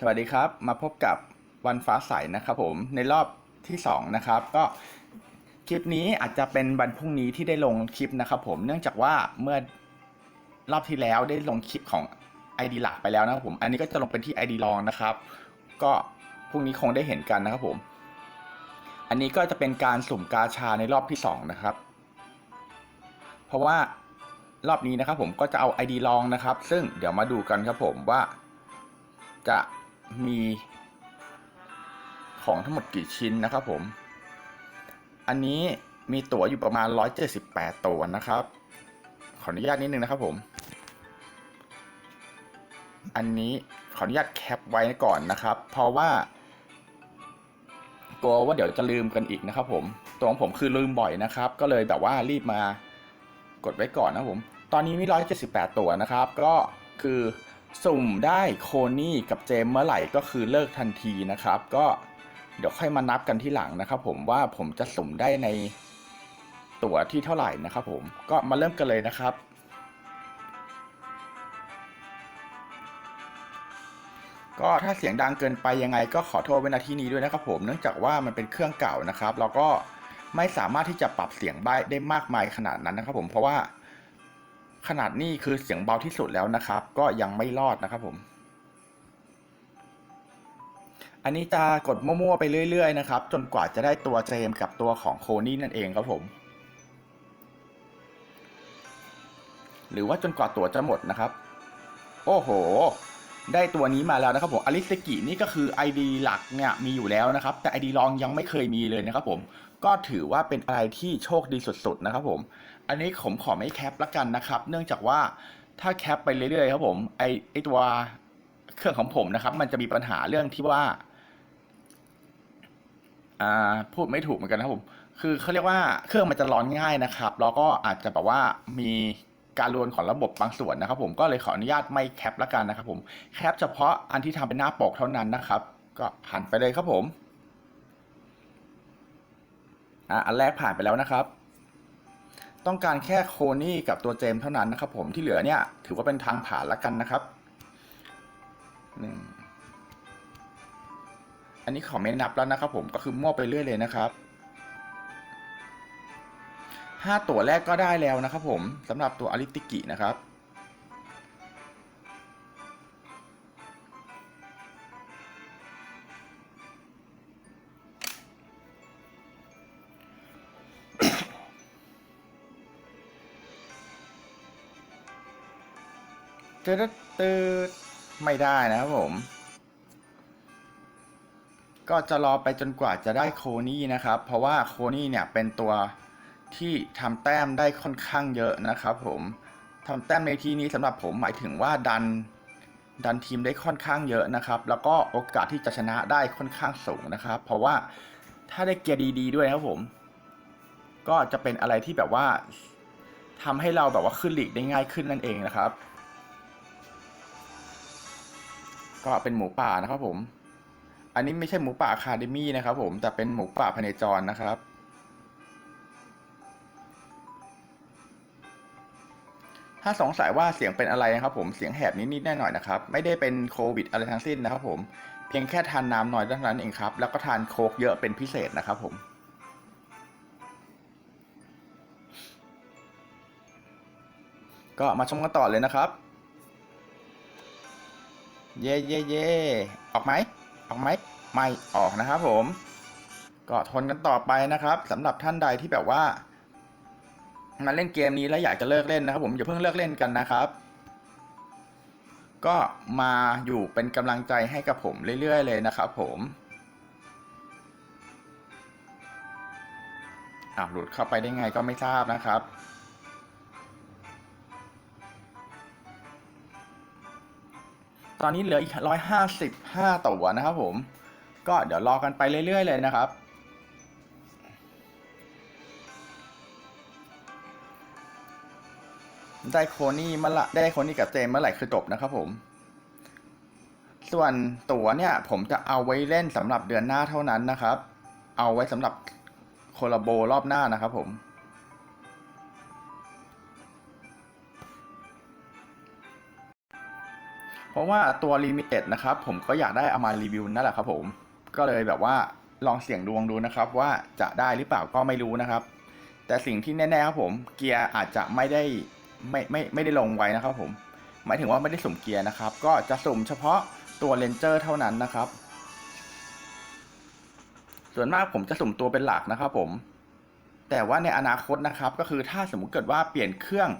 สวัสดีครับ มาพบกับวันฟ้าใสนะครับผมในรอบที่สองนะครับก็คลิปนี้อาจจะเป็นวันพรุ่งนี้ที่ได้ลงคลิปนะครับผมเนื่องจากว่าเมื่อรอบที่แล้วได้ลงคลิปของ ID หลักไปแล้วนะครับผม อันนี้ก็จะลงเป็นที่ ID รองนะครับ ก็พรุ่งนี้คงได้เห็นกันนะครับผม อันนี้ก็จะเป็นการสุ่มกาชาในรอบที่สองนะครับ เพราะว่ารอบนี้นะครับผมก็จะเอา ID รองนะครับ ซึ่งเดี๋ยวมาดูกันครับผมว่าจะ มีของทั้งหมดกี่ชิ้นนะครับผม อันนี้มีตั๋วอยู่ประมาณ 178 ตัวนะครับ ขออนุญาตนิดนึงนะครับผม อันนี้ขออนุญาตแคปไว้ก่อนนะครับ เพราะว่ากลัวว่าเดี๋ยวจะลืมกันอีกนะครับ ผม ตัวของผมคือลืมบ่อยนะครับ ก็เลยแบบว่ารีบมากดไว้ก่อนนะครับผม ตอนนี้มี 178 ตัวนะครับ ก็คือ สุ่มได้โคนี่กับเจมส์เมื่อไหร่ก็คือเลิกทันทีนะครับ ก็เดี๋ยวค่อยมานับกันที่หลังนะครับ ผมว่าผมจะสุ่มได้ในตั๋วที่เท่าไหร่นะครับ ผมก็มาเริ่มกันเลยนะครับ ก็ถ้าเสียงดังเกินไปยังไง ก็ขอโทษไว้ณที่นี้ด้วยนะครับ ผมเนื่องจากว่ามันเป็นเครื่องเก่านะครับ แล้วก็ไม่สามารถที่จะปรับเสียงได้มากมายขนาดนั้นนะครับ ผมเพราะว่า ขนาดนี้คือเสียงเบาที่สุดแล้วนะครับ ก็ยังไม่รอดนะครับผม อันนี้จะกดมั่วๆไปเรื่อยๆนะครับ จนกว่าจะได้ตัวเจมกับตัวของโคนี่นั่นเองครับผม หรือว่าจนกว่าตัวจะหมดนะครับ โอ้โห ได้ตัวนี้มาแล้วนะครับผมอลิสกินี่ก็คือ ID หลักเนี่ยมีอยู่แล้วนะครับ แต่ ID รองยังไม่เคยมีเลยนะครับผม ก็ถือว่าเป็นอะไรที่โชคดีสุดๆนะครับผม อันนี้ผมขอไม่แคปละกันนะครับ เนื่องจากว่าถ้าแคปไปเรื่อยๆครับผมไอไอตัวเครื่องของผมนะครับ มันจะมีปัญหาเรื่องที่ว่าอ่าพูดไม่ถูกเหมือนกันนะครับผม คือเขาเรียกว่าเครื่องมันจะร้อนง่ายนะครับ แล้วก็อาจจะแบบว่ามีการรวนของระบบบางส่วนนะครับผมก็เลยขออนุญาตไม่แคปละกันนะครับผมแคปเฉพาะอันที่ทำเป็นหน้าปกเท่านั้นนะครับ ก็หันไปเลยครับผม อะอันแรกผ่านไปแล้วนะครับ ต้องการแค่โคนี่กับตัวเจมเท่านั้นนะครับ ผมที่เหลือเนี่ยถือว่าเป็นทางผ่านละกันนะครับหนึ่งอันนี้ขอไม่นับแล้วนะครับ ผมก็คือมั่วไปเรื่อยเลยนะครับห้าตัวแรกก็ได้แล้วนะครับ ผมสำหรับตัวอลิติกินะครับ ตืดตืดไม่ได้นะครับผม ก็จะรอไปจนกว่าจะได้โคนี่นะครับ เพราะว่าโคนี่เนี่ยเป็นตัวที่ทำแต้มได้ค่อนข้างเยอะนะครับ ผมทำแต้มในที่นี้สำหรับผมหมายถึงว่าดันดันทีมได้ค่อนข้างเยอะนะครับ แล้วก็โอกาสที่จะชนะได้ค่อนข้างสูงนะครับ เพราะว่าถ้าได้เกียร์ดี ๆ ด้วยนะครับผม ก็จะเป็นอะไรที่แบบว่าทำให้เราแบบว่าขึ้นหลีกได้ง่ายขึ้นนั่นเองนะครับ ก็เป็นหมูป่านะครับผม อันนี้ไม่ใช่หมูป่าคาเดมี่นะครับผม แต่เป็นหมูป่าพเนจรนะครับ ถ้าสงสัยว่าเสียงเป็นอะไรนะครับผม เสียงแหบนิดๆแน่หน่อยนะครับ ไม่ได้เป็นโควิดอะไรทั้งสิ้นนะครับผม เพียงแค่ทานน้ำน้อยเท่านั้นเองครับ แล้วก็ทานโคกเยอะเป็นพิเศษนะครับผมก็มาชมกันต่อเลยนะครับ เย่เย่เย่ออกไหมออกไหมไม่ออกนะครับผม ก็ทนกันต่อไปนะครับสำหรับท่านใดที่แบบว่ามาเล่นเกมนี้แล้วอยากจะเลิกเล่นนะครับ ผมอย่าเพิ่งเลิกเล่นกันนะครับ ก็มาอยู่เป็นกำลังใจให้กับผมเรื่อยๆ เลยนะครับผมอ้าวหลุดเข้าไปได้ไงก็ไม่ทราบนะครับ ตอนนี้เหลืออีกร้อยห้าสิบห้าตัวนะครับผม ก็เดี๋ยวรอกันไปเรื่อย ๆ เลยนะครับ ได้โคนี่เมื่อละได้โคนี่กับเจมเมื่อไหร่คือจบนะครับผม ส่วนตั๋วเนี่ยผมจะเอาไว้เล่นสำหรับเดือนหน้าเท่านั้นนะครับ เอาไว้สำหรับโคลาโบรอบหน้านะครับผม ราะว่าตัว Limited นะครับผมก็อยากได้เอามารีวิวนั่นแหละครับผมก็เลยแบบว่าลองเสี่ยงดวงดูนะครับ ว่าจะได้หรือเปล่าก็ไม่รู้นะครับ แต่สิ่งที่แน่ๆครับผมเกียร์อาจจะไม่ได้ไม่ไม่ไม่ได้ลงไว้นะครับ ผมหมายถึงว่าไม่ได้สุ่มเกียร์นะครับ ก็จะสุ่มเฉพาะตัวเลนเจอร์เท่านั้นนะครับ ส่วนมากผมจะสุ่มตัวเป็นหลักนะครับ ผม แต่ว่าในอนาคตนะครับ ก็คือถ้าสมมติเกิดว่าเปลี่ยนเครื่อง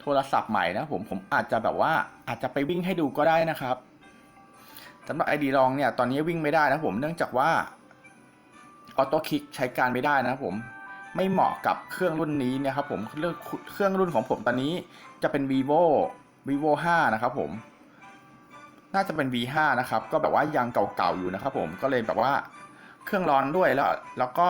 โทรศัพท์ใหม่นะผมผมอาจจะแบบว่าอาจจะไปวิ่งให้ดูก็ได้นะครับสำหรับไอดีลองเนี่ยตอนนี้วิ่งไม่ได้นะผมเนื่องจากว่าออโต้คลิกใช้การไม่ได้นะผมไม่เหมาะกับเครื่องรุ่นนี้นะครับผมเครื่องเครื่องรุ่นของผมตอนนี้จะเป็น vivo vivo 5 นะครับผม น่าจะเป็น V5 นะครับ ก็แบบว่ายังเก่าๆอยู่นะครับผมก็เลยแบบว่าเครื่องร้อนด้วยแล้ว แล้วก็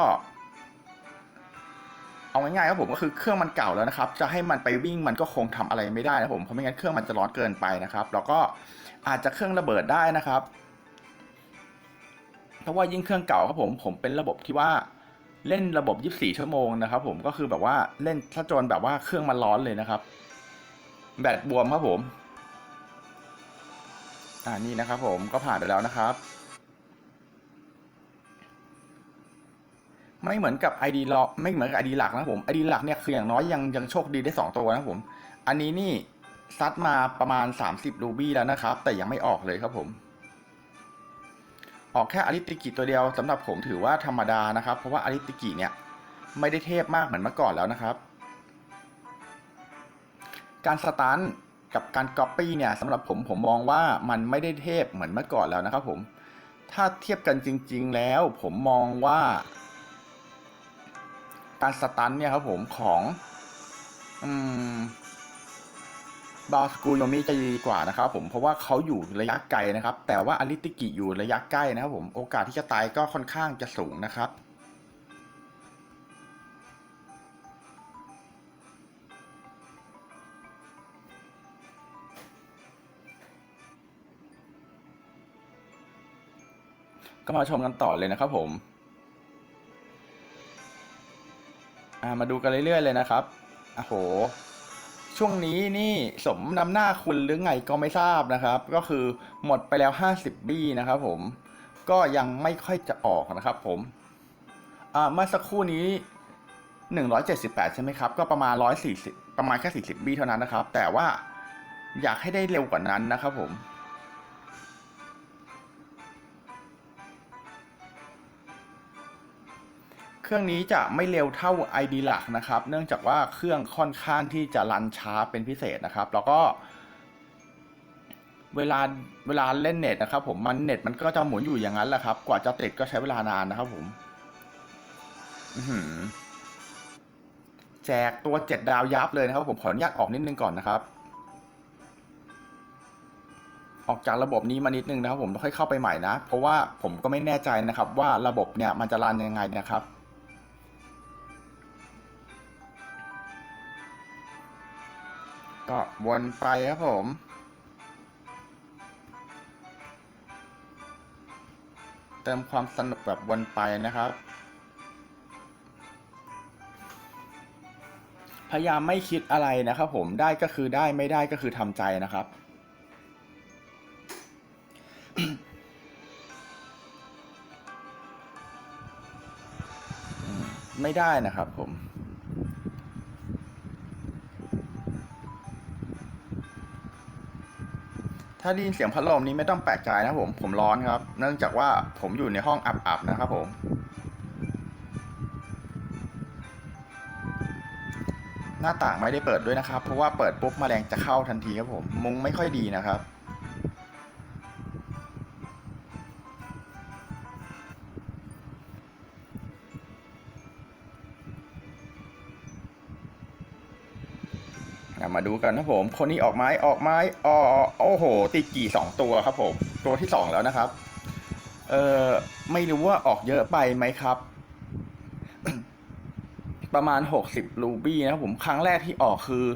เอาง่ายๆครับผมก็คือเครื่องมันเก่าแล้วนะครับ จะให้มันไปวิ่งมันก็คงทำอะไรไม่ได้นะผมเพราะไม่งั้นเครื่องมันจะร้อนเกินไปนะครับ แล้วก็อาจจะเครื่องระเบิดได้นะครับเพราะว่ายิ่งเครื่องเก่าครับผมผมเป็นระบบที่ว่าเล่นระบบ 24 ชั่วโมงนะครับผมก็คือแบบว่าเล่นถ้าจนแบบว่าเครื่องมันร้อนเลยนะครับ แบตบวมครับผม อ่านี่นะครับผมก็ผ่านไปแล้วนะครับ ไม่เหมือนกับ ID ลอไม่เหมือนกับ ID หลักนะครับผม ID หลักเนี่ยคืออย่างน้อยยังยังโชคดีได้ 2 ตัวนะครับผม อันนี้นี่ซัดมาประมาณ 30 รูบี้แล้วนะครับ แต่ยังไม่ออกเลยครับผม ออกแค่อาริติกิตัวเดียวสำหรับผมถือว่าธรรมดานะครับ เพราะว่าอาริติกิเนี่ยไม่ได้เทพมากเหมือนเมื่อก่อนแล้วนะครับ การสตาร์ทกับการก๊อปปี้เนี่ยสำหรับผมผมมองว่ามันไม่ได้เทพเหมือนเมื่อก่อนแล้วนะครับผม ถ้าเทียบกันจริง ๆ แล้วผมมองว่า การสตันเนี่ยครับผมของอืมบาสกูโยมิจะดีกว่านะครับผมเพราะว่าเขาอยู่ระยะไกลนะครับ แต่ว่าอลิติกิอยู่ระยะใกล้นะครับผมโอกาสที่จะตายก็ค่อนข้างจะสูงนะครับก็มาชมกันต่อเลยนะครับผม อ่ามาดูกันเรื่อยๆเลยนะครับโอ้โห ช่วงนี้นี่สมนำหน้าคุณหรือไงก็ไม่ทราบนะครับ ก็คือหมดไปแล้ว 50 บี้นะครับผม ก็ยังไม่ค่อยจะออกนะครับผมอ่าเมื่อสักครู่นี้ 178 ใช่ไหมครับ ก็ประมาณ 140 ประมาณแค่ 40 บี้เท่านั้นนะครับ แต่ว่าอยากให้ได้เร็วกว่านั้นนะครับผม เครื่องนี้จะไม่เร็วเท่า ID หลักนะครับ เนื่องจากว่าเครื่องค่อนข้างที่จะรันช้าเป็นพิเศษนะครับ แล้วก็ เวลาเวลาเล่นเน็ตนะครับผมมันเน็ตมันก็จะหมุนอยู่อย่างนั้นแหละครับ กว่าจะติดก็ใช้เวลานานนะครับผมอือหือแจกตัวเจ็ดดาวยับเลยนะครับ ผมขออนุญาตออกนิดนึงก่อนนะครับ ออกจากระบบนี้มานิดนึงนะครับ ผมค่อยเข้าไปใหม่นะ เพราะว่าผมก็ไม่แน่ใจนะครับ ว่าระบบเนี่ยมันจะรันยังไงนะครับ ก็วนไปครับผม เติมความสนุกแบบวนไปนะครับ พยายามไม่คิดอะไรนะครับผมได้ก็คือได้ไม่ได้ก็คือทำใจนะครับไม่ได้นะครับผม ถ้าได้ยินเสียงพัดลมนี้ไม่ต้องแปลกใจนะผม ผมร้อนครับ เนื่องจากว่าผมอยู่ในห้องอับๆนะครับผม หน้าต่างไม่ได้เปิดด้วยนะครับ เพราะว่าเปิดปุ๊บแมลงจะเข้าทันทีครับผม มุงไม่ค่อยดีนะครับ กันนะผม คนนี้ออกไม้ออกไม้อ๋อโอ้โห ตีกี่สองตัวครับผม ตัวที่สองแล้วนะครับ เออไม่รู้ว่าออกเยอะไปไหมครับ ประมาณหกสิบรูบี้นะครับผมครั้งแรกที่ออกคือ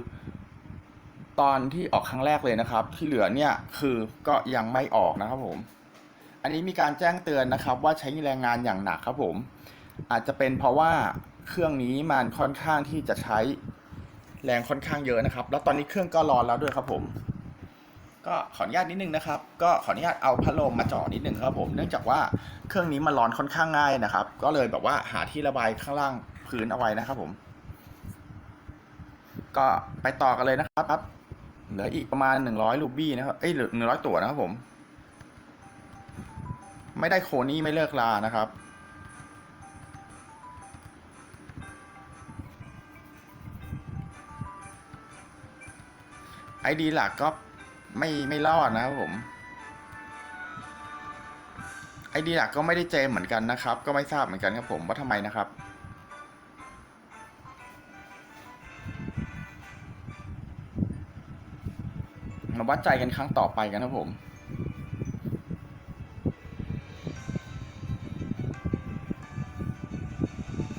ตอนที่ออกครั้งแรกเลยนะครับ ที่เหลือเนี่ยคือก็ยังไม่ออกนะครับผม อันนี้มีการแจ้งเตือนนะครับ ว่าใช้แรงงานอย่างหนักครับผม อาจจะเป็นเพราะว่าเครื่องนี้มันค่อนข้างที่จะใช้ แรงค่อนข้างเยอะนะครับ แล้วตอนนี้เครื่องก็ร้อนแล้วด้วยครับผม ก็ขออนุญาตนิดนึงนะครับ ก็ขออนุญาตเอาพัดลมมาจ่อนิดนึงครับผม เนื่องจากว่าเครื่องนี้มันร้อนค่อนข้างง่ายนะครับ ก็เลยแบบว่าหาที่ระบายข้างล่างพื้นเอาไว้นะครับผม ก็ไปต่อกันเลยนะครับเหลืออีกประมาณหนึ่งร้อยลูบี้นะครับ เอ้ยหรือหนึ่งร้อยตัวนะครับผม ไม่ได้โคนี่ไม่เลิกลานะครับ ไอดีหลักก็ไม่ไม่รอดนะครับผมไอดีหลักก็ไม่ได้เจมเหมือนกันนะครับ ก็ไม่ทราบเหมือนกันครับผมว่าทำไมนะครับ มาวัดใจกันครั้งต่อไปกันครับผม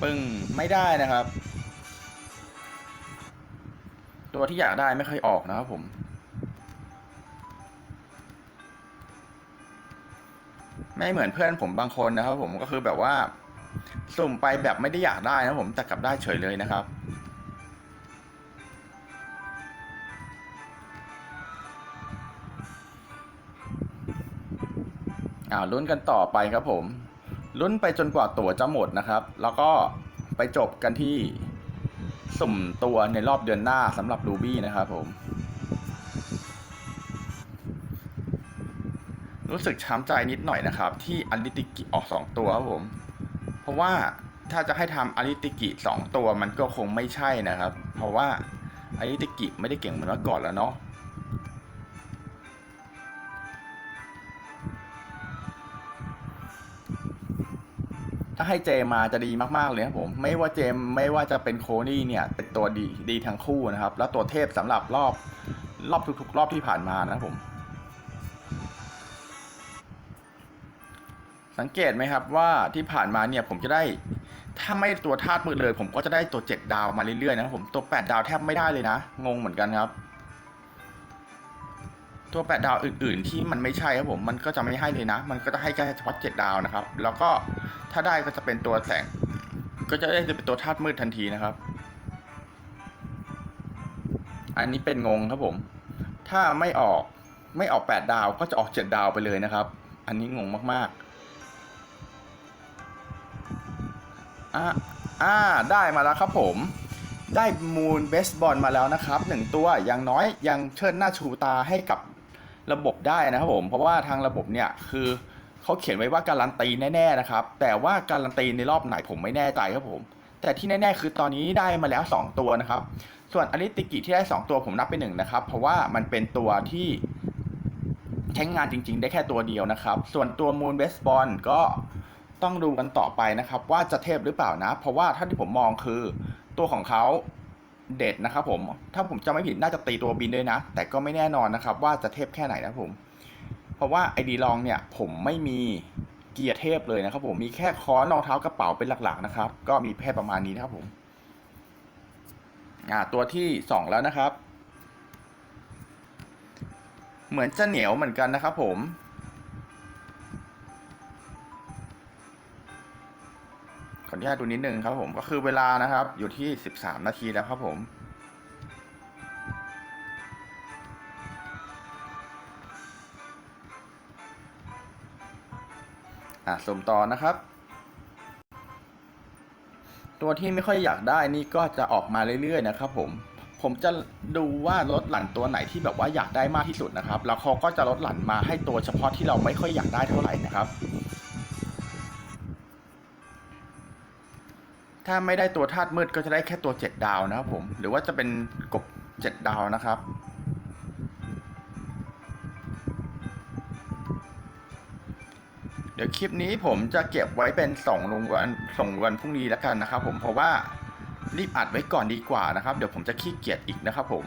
ปึ้งไม่ได้นะครับ ตัวที่อยากได้ไม่เคยออกนะครับผมไม่เหมือนเพื่อนผมบางคนนะครับผมก็คือแบบว่า สุ่มไปแบบไม่ได้อยากได้นะผมแต่กลับได้เฉยเลยนะครับ อ่าลุ้นกันต่อไปครับผมลุ้นไปจนกว่าตั๋วจะหมดนะครับ แล้วก็ไปจบกันที่ สุ่มตัวในรอบเดือนหน้าสำหรับรูบี้นะครับผม รู้สึกช้ำใจนิดหน่อยนะครับ ที่อลิติกิออก2ตัวครับผม เพราะว่าถ้าจะให้ทำอลิติกิ2ตัวมันก็คงไม่ใช่นะครับ เพราะว่าอลิติกิไม่ได้เก่งเหมือนเมื่อก่อนแล้วเนาะ ถ้าให้เจมาจะดีมากๆเลยครับผมไม่ว่าเจมไม่ว่าจะเป็นโคนี่เนี่ยเป็นตัวดีดีทั้งคู่นะครับ แล้วตัวเทพสำหรับรอบรอบทุกๆ รอบที่ผ่านมานะครับผม สังเกตไหมครับว่าที่ผ่านมาเนี่ยผมจะได้ถ้าไม่ตัวธาตุมือเลย ผมก็จะได้ตัว 7 ดาวมาเรื่อยๆนะครับผมตัว 8 ดาวแทบไม่ได้เลยนะ งงเหมือนกันครับ ตัว 8 ดาวอื่น ๆ ที่มันไม่ใช่ครับผมมันก็จะไม่ให้เลยนะ มันก็จะให้แค่เฉพาะ7ดาวนะครับ แล้วก็ ถ้าได้ก็จะเป็นตัวแสง ก็จะได้จะเป็นตัวธาตุมืดทันทีนะครับ อันนี้เป็นงงครับผม ถ้าไม่ออกไม่ออก8ดาวก็จะออก7ดาวไปเลยนะครับ อันนี้งงมากๆอ่าอ่าได้มาแล้วครับผมได้มูนเบสบอลมาแล้วนะครับหนึ่งตัวอย่างน้อยยังเชิดหน้าชูตาให้กับระบบได้นะครับผม เพราะว่าทางระบบเนี่ยคือ เขาเขียนไว้ว่าการันตีแน่ๆนะครับ แต่ว่าการันตีในรอบไหนผมไม่แน่ใจครับผม แต่ที่แน่ๆคือตอนนี้ได้มาแล้ว 2 ตัวนะครับ ส่วนอลิติกิที่ได้ 2 ตัวผมนับเป็นหนึ่งนะครับ เพราะว่ามันเป็นตัวที่ใช้งานจริง ๆ ได้แค่ตัวเดียวนะครับ ส่วนตัวมูนเบสบอลก็ต้องดูกันต่อไปนะครับ ว่าจะเทพหรือเปล่านะ เพราะว่าถ้าที่ผมมองคือตัวของเขาเด็ดนะครับผม ถ้าผมจำไม่ผิดน่าจะตีตัวบินด้วยนะ แต่ก็ไม่แน่นอนนะครับ ว่าจะเทพแค่ไหนนะผม เพราะว่าไอดีลองเนี่ยผมไม่มีเกียร์เทพเลยนะครับผมมีแค่คอนรองเท้ากระเป๋าเป็นหลักๆนะครับ ก็มีแค่ประมาณนี้นะครับผมอ่าตัวที่สองแล้วนะครับ เหมือนจะเหนียวเหมือนกันนะครับผมขออนุญาตดูนิดนึงครับผมก็คือเวลานะครับอยู่ที่ 13 นาทีแล้วครับผม อะสมต่อนะครับ ตัวที่ไม่ค่อยอยากได้นี่ก็จะออกมาเรื่อยๆนะครับ ผม ผมจะดูว่ารถหลั่นตัวไหนที่แบบว่าอยากได้มากที่สุดนะครับ แล้วเขาก็จะลดหลั่นมาให้ตัวเฉพาะที่เราไม่ค่อยอยากได้เท่าไหร่นะครับ ถ้าไม่ได้ตัวธาตุมืดก็จะได้แค่ตัว 7 ดาวนะครับผม หรือว่าจะเป็นกบ 7 ดาวนะครับ เดี๋ยวคลิปนี้ผมจะเก็บไว้เป็นส่งลงวันส่งวันพรุ่งนี้แล้วกันนะครับ ผมเพราะว่ารีบอัดไว้ก่อนดีกว่านะครับ เดี๋ยวผมจะขี้เกียจอีกนะครับ ผม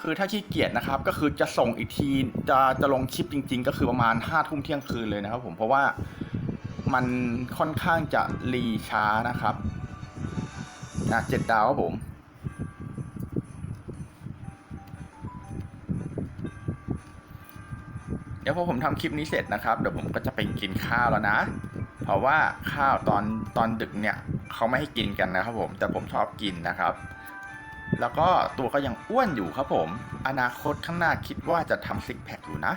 คือถ้าขี้เกียจนะครับ ก็คือจะส่งอีกทีจะจะลงคลิปจริง ๆ ก็คือประมาณห้าทุ่มเที่ยงคืนเลยนะครับ ผมเพราะว่ามันค่อนข้างจะรีช้านะครับนะเจ็ดดาวครับผม เดี๋ยวพอผมทำคลิปนี้เสร็จนะครับเดี๋ยวผมก็จะไปกินข้าวแล้วนะ เพราะว่าข้าวตอนตอนดึกเนี่ยเขาไม่ให้กินกันนะครับผมแต่ผมชอบกินนะครับ แล้วก็ตัวก็ยังอ้วนอยู่ครับผม อนาคตข้างหน้าคิดว่าจะทำซิกแพคอยู่นะ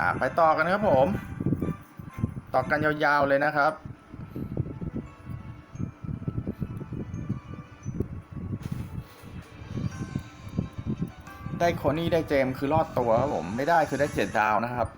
อ่าไปต่อกันครับผม ต่อกันยาวๆเลยนะครับ ได้โคนี่ได้เจมคือรอดตัวครับผมไม่ได้คือได้เจ็ดดาวนะครับ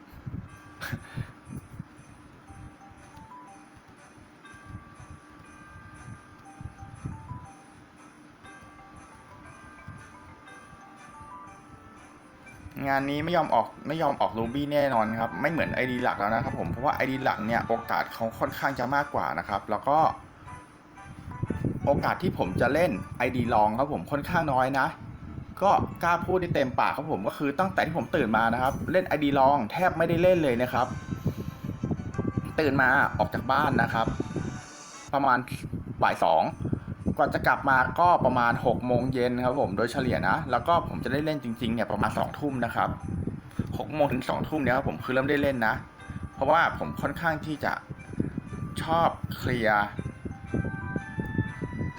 งานนี้ไม่ยอมออกไม่ยอมออกรูบี้แน่นอนครับ ไม่เหมือน ID หลักแล้วนะครับผมเพราะว่า ID หลักเนี่ยโอกาสเขาค่อนข้างจะมากกว่านะครับ แล้วก็โอกาสที่ผมจะเล่น ID ลองครับผมค่อนข้างน้อยนะ ก็กล้าพูดได้เต็มปากครับผมก็คือตั้งแต่ที่ผมตื่นมานะครับ เล่น ID ลองแทบไม่ได้เล่นเลยนะครับ ตื่นมาออกจากบ้านนะครับ ประมาณบ่ายสองก่อนจะกลับมาก็ประมาณ6กโมงเย็นครับผมโดยเฉลี่ยนะ แล้วก็ผมจะได้เล่นจริงๆเนี่ยประมาณ2องทุ่มนะครับหกโมงถึงสองทุ่มเนี่ยครับผมคือเริ่มได้เล่นนะ เพราะว่าผมค่อนข้างที่จะชอบเคลียร์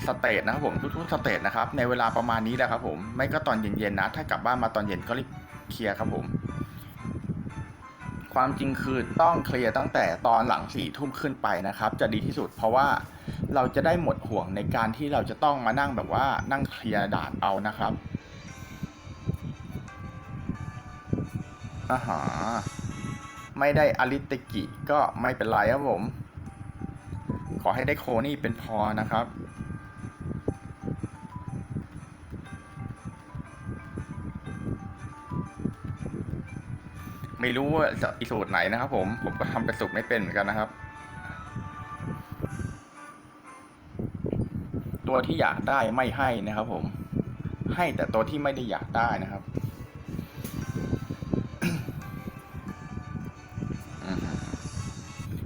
สเตทนะครับผมทุกๆสเตทนะครับในเวลาประมาณนี้แหละครับผมไม่ก็ตอนเย็นๆนะ ถ้ากลับบ้านมาตอนเย็นก็รีบเคลียร์ครับผม ความจริงคือต้องเคลียร์ตั้งแต่ตอนหลังสี่ทุ่มขึ้นไปนะครับ จะดีที่สุดเพราะว่าเราจะได้หมดห่วงในการที่เราจะต้องมานั่งแบบว่านั่งเคลียร์ด่านเอานะครับอาหาไม่ได้อลิตกิก็ไม่เป็นไรครับผม ขอให้ได้โคนี่เป็นพอนะครับ ไม่รู้ว่าจะอีสูตรไหนนะครับ ผม ผมก็ทำเป็นสูตรไม่เป็นเหมือนกันนะครับ ตัวที่อยากได้ไม่ให้นะครับ ผม ให้แต่ตัวที่ไม่ได้อยากได้นะครับ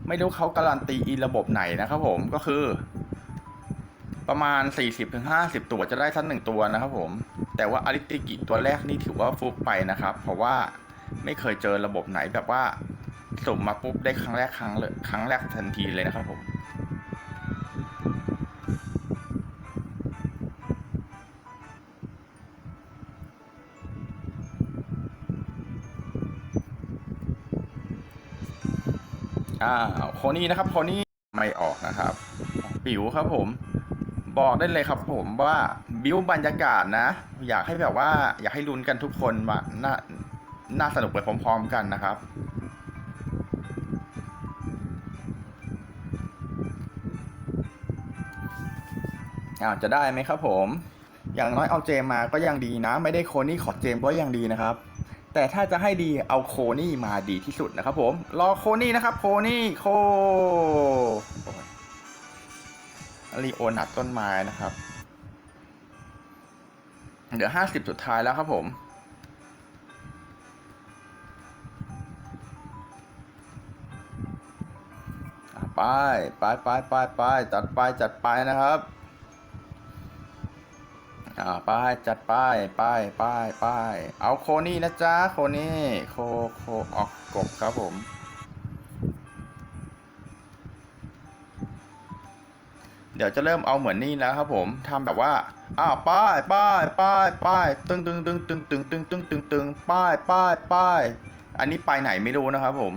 ไม่รู้เขาการันตีอีระบบไหนนะครับ ผมก็คือ ประมาณ 40-50 ตัวจะได้สักหนึ่งตัวนะครับ ผม แต่ว่าอาริติกิตัวแรกนี่ถือว่าฟุกไปนะครับ เพราะว่า ไม่เคยเจอระบบไหนแบบว่าสุ่มมาปุ๊บได้ครั้งแรกครั้งเลยครั้งแรกทันทีเลยนะครับผมอ้าโคนี่นะครับโคนี่ไม่ออกนะครับ ปิ๋วครับผมบอกได้เลยครับผมว่าบิวบรรยากาศนะ อยากให้แบบว่าอยากให้ลุ้นกันทุกคนมาน่า น่าสนุกไปพร้อม ๆ กันนะครับอ้าวจะได้ไหมครับผม อย่างน้อยเอาเจมมาก็ยังดีนะ ไม่ได้โคนี่ขอเจมก็ยังดีนะครับ แต่ถ้าจะให้ดีเอาโคนี่มาดีที่สุดนะครับผม รอโคนี่นะครับ โคนี่โครีโอนัดต้นไม้นะครับเดี๋ยวห้าสิบสุดท้ายแล้วครับผม ไปไปไปไปไปจัดไปจัดไปนะครับอ่าไปจัดไปไปไปไปเอาโคนี่นะจ๊ะโคนี่โคโคออกกบครับผมเดี๋ยวจะเริ่มเอาเหมือนนี่แล้วครับผมทำแบบว่าอ้าวป้ายป้ายป้ายป้ายตึงตึงตึงตึงตึงตึงตึงตึงตึงป้ายป้ายป้ายอันนี้ไปไหนไม่รู้นะครับผม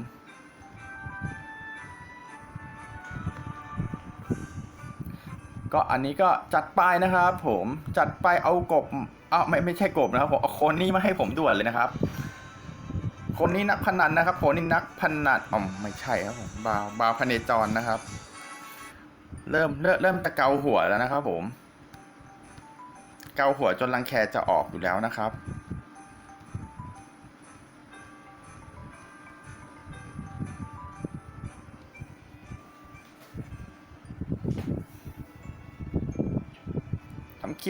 ก็อันนี้ก็จัดไปนะครับผมจัดไปเอากบเอาไม่ไม่ใช่กบนะครับผมเอาคนนี้มาให้ผมด่วนเลยนะครับ คนนี้นักพนันนะครับ คนนี้นักพนันอ๋อไม่ใช่ครับผมบาวบาวพเนจรนะครับ เริ่มเริ่มเริ่มตะเกาหัวแล้วนะครับ ผม เกาหัวจนรังแคจะออกอยู่แล้วนะครับ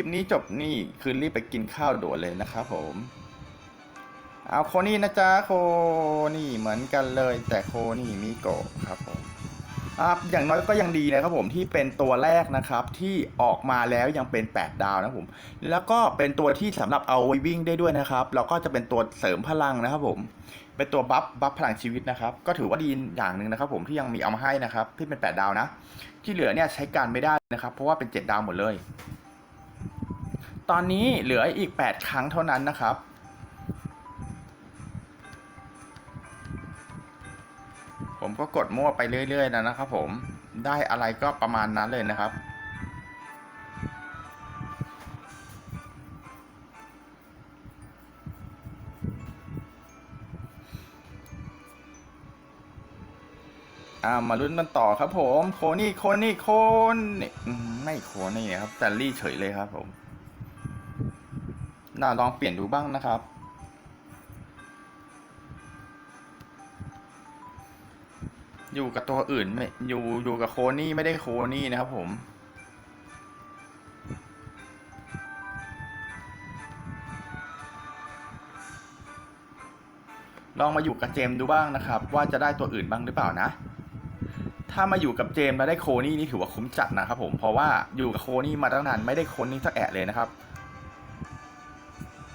ลิปนี้จบนี่คือรีบไปกินข้าวด่วนเลยนะครับผม เอาโคนี่นะจ๊ะโคนี่เหมือนกันเลย แต่โคนี่มิโกครับผมอย่างน้อยก็ยังดีนะครับผมที่เป็นตัวแรกนะครับที่ออกมาแล้วยังเป็น 8 ดาวนะผม แล้วก็เป็นตัวที่สำหรับเอาไว้วิ่งได้ด้วยนะครับแล้วก็จะเป็นตัวเสริมพลังนะครับผม เป็นตัวบัฟบัฟพลังชีวิตนะครับ ก็ถือว่าดีอย่างหนึ่งนะครับ ผมที่ยังมีเอามาให้นะครับที่เป็น 8 ดาวนะ ที่เหลือเนี่ยใช้การไม่ได้นะครับ เพราะว่าเป็น 7 ดาวหมดเลย ตอนนี้เหลืออีก 8 ครั้งเท่านั้นนะครับ ผมก็กดมั่วไปเรื่อยๆนะนะครับผมได้อะไรก็ประมาณนั้นเลยนะครับ อ่ามาลุ้นกันต่อครับผม โคนี่ โคนี่ โคนไม่โคนี่ครับแต่รี่เฉยเลยครับผม น่าลองเปลี่ยนดูบ้างนะครับ อยู่กับตัวอื่นไม่อยู่อยู่กับโคนี่ไม่ได้โคนี่นะครับผมลองมาอยู่กับเจมดูบ้างนะครับ ว่าจะได้ตัวอื่นบ้างหรือเปล่านะ ถ้ามาอยู่กับเจมแล้วได้โคนี่นี่ถือว่าคุ้มจัดนะครับผมเพราะว่าอยู่กับโคนี่มาตั้งนานไม่ได้โคนี่สักแอะเลยนะครับ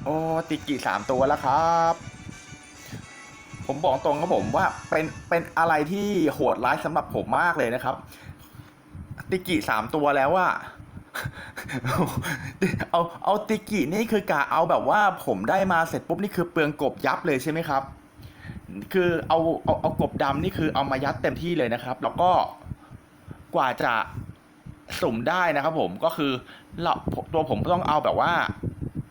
โอ้ติกิสามตัวแล้วครับ ผมบอกตรงครับผมว่าเป็นเป็นอะไรที่โหดร้ายสำหรับผมมากเลยนะครับ ติกิสามตัวแล้วว่าเอาเอาติกินี่คือกะเอาแบบว่าผมได้มาเสร็จปุ๊บนี่คือเปลืองกบยับเลยใช่ไหมครับ คือเอาเอาเอากบดำนี่คือเอามายัดเต็มที่เลยนะครับ แล้วก็กว่าจะสุ่มได้นะครับผมก็คือเราตัวผมต้องเอาแบบว่า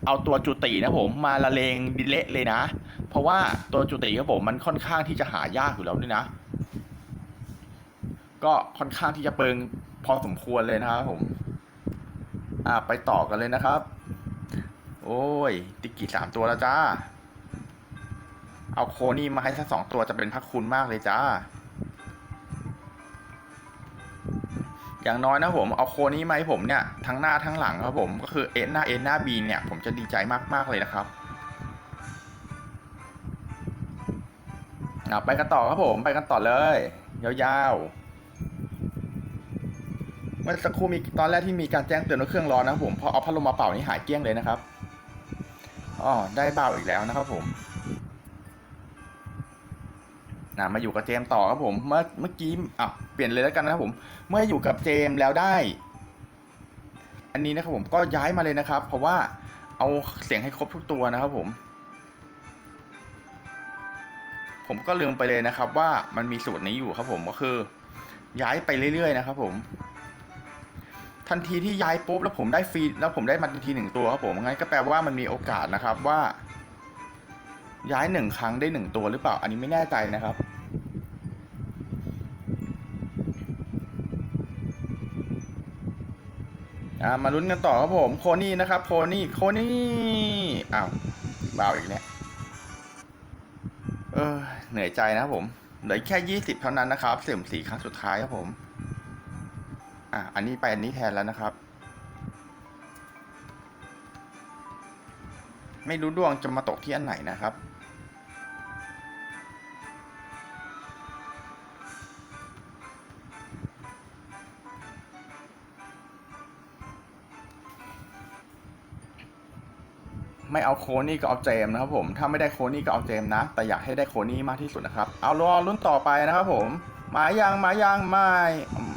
เอาตัวจุตินะผมมาละเลงดิเละเลยนะ เพราะว่าตัวจุติครับผมมันค่อนข้างที่จะหายากอยู่แล้วนี่นะ ก็ค่อนข้างที่จะเปิงพอสมควรเลยนะครับผมอ่าไปต่อกันเลยนะครับ โอ้ย ติกิสามตัวแล้วจ้า เอาโคนี่มาให้สักสองตัวจะเป็นพักคุณมากเลยจ้า อย่างน้อยนะผมเอาโคนี่มาให้ผมเนี่ยทั้งหน้าทั้งหลังครับผมก็คือเอ็นหน้าเอ็นหน้าบีเนี่ยผมจะดีใจมากๆเลยนะครับอไปกันต่อครับผมไปกันต่อเลย ยาวๆเมื่อสักครู่มีตอนแรกที่มีการแจ้งเตือนว่าเครื่องร้อนนะครับผมพอเอาพัดลมมาเป่านี่หายเกลี้ยงเลยนะครับอ๋อได้เบาอีกแล้วนะครับผม นะมาอยู่กับเจมต่อครับผมเมื่อเมื่อกี้อะเปลี่ยนเลยแล้วกันนะครับผม เมื่ออยู่กับเจมแล้วได้ อันนี้นะครับผมก็ย้ายมาเลยนะครับ เพราะว่าเอาเสียงให้ครบทุกตัวนะครับผม ผมก็ลืมไปเลยนะครับ ว่ามันมีสูตรนี้อยู่ครับผมก็คือ ย้ายไปเรื่อยๆนะครับ ผม ทันทีที่ย้ายปุ๊บแล้วผมได้ฟรีแล้วผมได้มาทันทีหนึ่งตัวครับผมงั้นก็แปลว่ามันมีโอกาสนะครับว่า ย้ายหนึ่งครั้งได้หนึ่งตัวหรือเปล่า อันนี้ไม่แน่ใจนะครับ มาลุ้นกันต่อครับผม โคนี่นะครับ โคนี่ โคนี่ อ้าวเบาอีกแล้วเออเหนื่อยใจนะครับผม เหลือแค่ยี่สิบเท่านั้นนะครับเสี่ยมสีครั้งสุดท้ายครับผม อะ อันนี้ไปอันนี้แทนแล้วนะครับ ไม่รู้ดวงจะมาตกที่อันไหนนะครับ ไม่เอาโคนี่ก็เอาเจมนะครับผมถ้าไม่ได้โคนี่ก็เอาเจมนะ แต่อยากให้ได้โคนี่มากที่สุดนะครับ เอารอรุ่นต่อไปนะครับผมมายังมายังไม่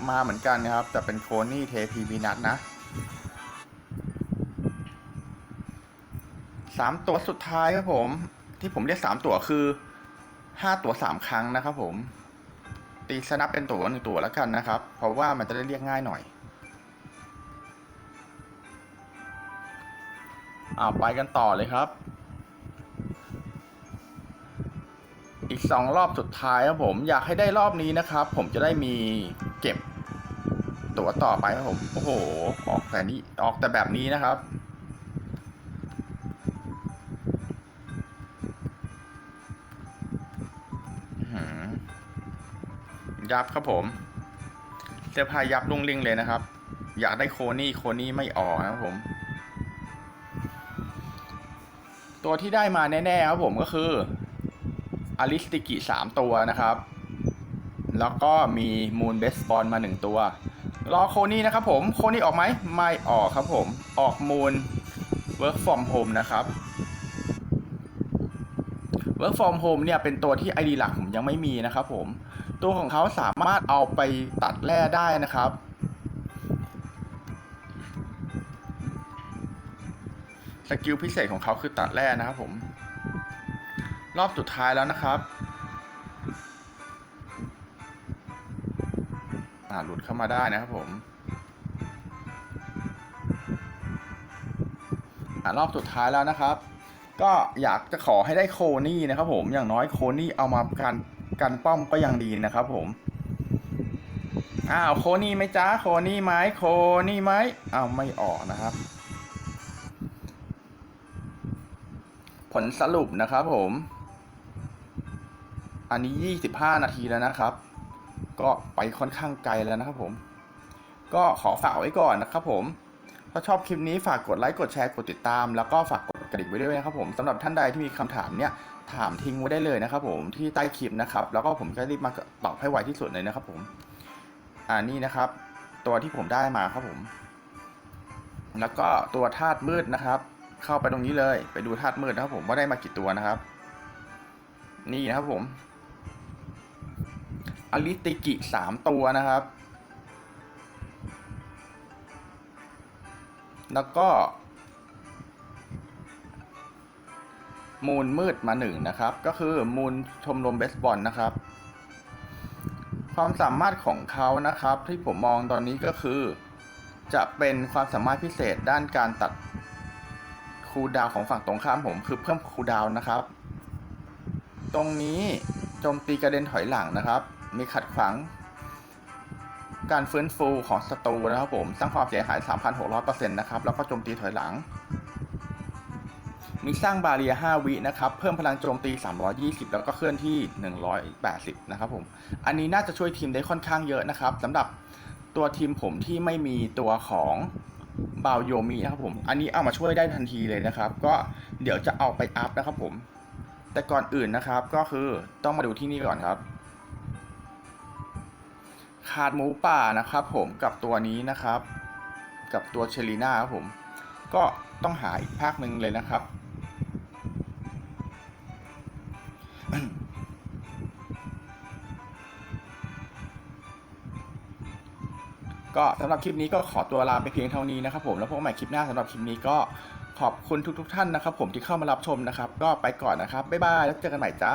มาเหมือนกันนะครับ แต่เป็นโคนี่เทพีวีนัทนะสามตัวสุดท้ายครับผม ที่ผมเรียกสามตัวคือห้าตัวสามครั้งนะครับผม ตีสนับเป็นตัวหนึ่งตัวแล้วกันนะครับ เพราะว่ามันจะได้เรียกง่ายหน่อย อ่าไปกันต่อเลยครับ อีกสองรอบสุดท้ายครับผมอยากให้ได้รอบนี้นะครับ ผมจะได้มีเก็บตั๋วต่อไปครับผมโอ้โห ออกแต่นี้ออกแต่แบบนี้นะครับยับครับผมเสื้อผ้ายับลุ่งลิงเลยนะครับ อยากได้โคนี่โคนี่ไม่ออกนะครับผม ตัวที่ได้มาแน่ๆครับผมก็คืออลิสติกิสามตัวนะครับ แล้วก็มีมูนเบสบอลมาหนึ่งตัว รอโคนี่นะครับผม โคนี่ออกไหมไม่ออกครับผม ออกมูน work from home นะครับ work from home เนี่ยเป็นตัวที่ ID หลักผมยังไม่มีนะครับผม ตัวของเขาสามารถเอาไปตัดแร่ได้นะครับ สกิลพิเศษของเขาคือตัดแร่นะครับผม รอบสุดท้ายแล้วนะครับอาหลุดเข้ามาได้นะครับผมอ่ารอบสุดท้ายแล้วนะครับ ก็อยากจะขอให้ได้โคนี่นะครับผมอย่างน้อยโคนี่เอามากันกันป้อมก็ยังดีนะครับผมอ้าวโคนี่ไหมจ้าโคนี่ไหมโคนี่ไหมอ้าวไม่ออกนะครับ ลสรุปนะครับผม อันนี้ 25 นาทีแล้วนะครับ ก็ไปค่อนข้างไกลแล้วนะครับผม ก็ขอฝากไว้ก่อนนะครับผม ถ้าชอบคลิปนี้ฝากกดไลค์ กดแชร์ กดติดตาม แล้วก็ฝากกดกระดิ่งไว้ด้วยนะครับผมสำหรับท่านใดที่มีคำถามเนี่ยถามทิ้งไว้ได้เลยนะครับผมที่ใต้คลิปนะครับ แล้วก็ผมจะรีบมาตอบให้ไวที่สุดเลยนะครับผมอ่านี่นะครับ ตัวที่ผมได้มาครับผม แล้วก็ตัวธาตุมืดนะครับ เข้าไปตรงนี้เลย ไปดูธาตุมืดนะครับผมว่าได้มากี่ตัวนะครับ นี่นะครับผมอลิติกิสามตัวนะครับ แล้วก็ มูลมืดมาหนึ่งนะครับ ก็คือมูลชมรมเบสบอลนะครับ ความสามารถของเขานะครับ ที่ผมมองตอนนี้ก็คือ จะเป็นความสามารถพิเศษด้านการตัด คูลดาวของฝั่งตรงข้ามผมคือเพิ่มคูลดาวน์นะครับ ตรงนี้โจมตีกระเด็นถอยหลังนะครับ มีขัดขวางการฟื้นฟูของศัตรูนะครับผมสร้างความเสียหาย 3,600%นะครับ แล้วก็โจมตีถอยหลัง มีสร้างบาเรีย 5 วินะครับ เพิ่มพลังโจมตี 320 แล้วก็เคลื่อนที่ 180 นะครับผม อันนี้น่าจะช่วยทีมได้ค่อนข้างเยอะนะครับสำหรับตัวทีมผมที่ไม่มีตัวของ บาวโยมีนะครับผม อันนี้เอามาช่วยได้ทันทีเลยนะครับ ก็เดี๋ยวจะเอาไปอัพนะครับผม แต่ก่อนอื่นนะครับก็คือต้องมาดูที่นี่ก่อนครับขาดหมูป่านะครับผมกับตัวนี้นะครับ กับตัวเชลีน่าครับผม ก็ต้องหาอีกภาคหนึ่งเลยนะครับ ก็สำหรับคลิปนี้ก็ขอตัวลาไปเพียงเท่านี้นะครับผมแล้วพบกันใหม่คลิปหน้าสำหรับคลิปนี้ก็ขอบคุณทุกๆท่านนะครับผมที่เข้ามารับชมนะครับ ก็ไปก่อนนะครับบ๊ายบายแล้วเจอกันใหม่จ้า